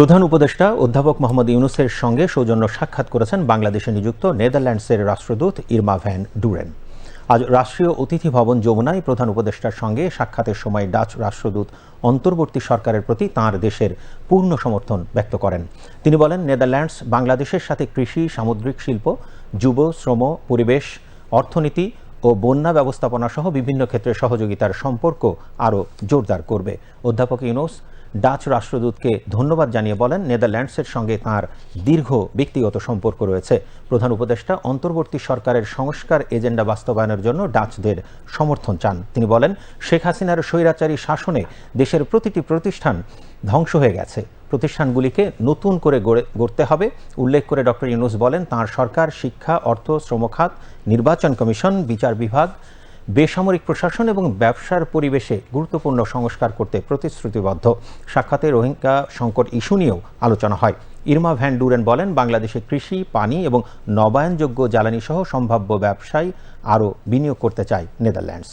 প্রধান উপদেষ্টা অধ্যাপক মোহাম্মদ ইউনুসের সঙ্গে সৌজন্য সাক্ষাৎ করেছেন বাংলাদেশে নিযুক্ত নেদারল্যান্ডসের রাষ্ট্রদূত ইরমা ভ্যান ডুরেন। আজ রাষ্ট্রীয় অতিথি ভবন যমুনায় প্রধান উপদেষ্টার সঙ্গে সাক্ষাতের সময় ডাচ রাষ্ট্রদূত অন্তর্বর্তী সরকারের প্রতি তাঁর দেশের পূর্ণ সমর্থন ব্যক্ত করেন। তিনি বলেন, নেদারল্যান্ডস বাংলাদেশের সাথে কৃষি, সামুদ্রিক শিল্প, যুব, শ্রম, পরিবেশ, অর্থনীতি ও বন্যা ব্যবস্থাপনা সহ বিভিন্ন ক্ষেত্রে সহযোগিতার সম্পর্ক আরও জোরদার করবে। অধ্যাপক ইউনুস ডাচ রাষ্ট্রদূতকে ধন্যবাদ জানিয়ে বলেন, নেদারল্যান্ডসের সঙ্গে তার দীর্ঘ ব্যক্তিগত সম্পর্ক রয়েছে। প্রধান উপদেষ্টা, অন্তর্বর্তী সরকারের সংস্কার এজেন্ডা বাস্তবায়নের জন্য ডাচদের সমর্থন চান। তিনি বলেন, শেখ হাসিনার স্বৈরাচারী শাসনে দেশের প্রতিটি প্রতিষ্ঠান ধ্বংস হয়ে গেছে। প্রতিষ্ঠানগুলিকে নতুন করে গড়ে, গড়তে হবে। উল্লেখ করে ডক্টর ইউনুস বলেন, তাঁর সরকার, শিক্ষা, অর্থ, শ্রমখাত, নির্বাচন কমিশন, বিচার বিভাগ বেসামরিক প্রশাসন এবং ব্যবসার পরিবেশে গুরুত্বপূর্ণ সংস্কার করতে প্রতিশ্রুতিবদ্ধ। সাক্ষাতে রোহিঙ্গা সংকট ইস্যু নিয়েও আলোচনা হয়। ইরমা ভ্যান ডুরেন বলেন, বাংলাদেশে কৃষি, পানি এবং নবায়নযোগ্য জ্বালানি সহ সম্ভাব্য ব্যবসায় আরও বিনিয়োগ করতে চায় নেদারল্যান্ডস।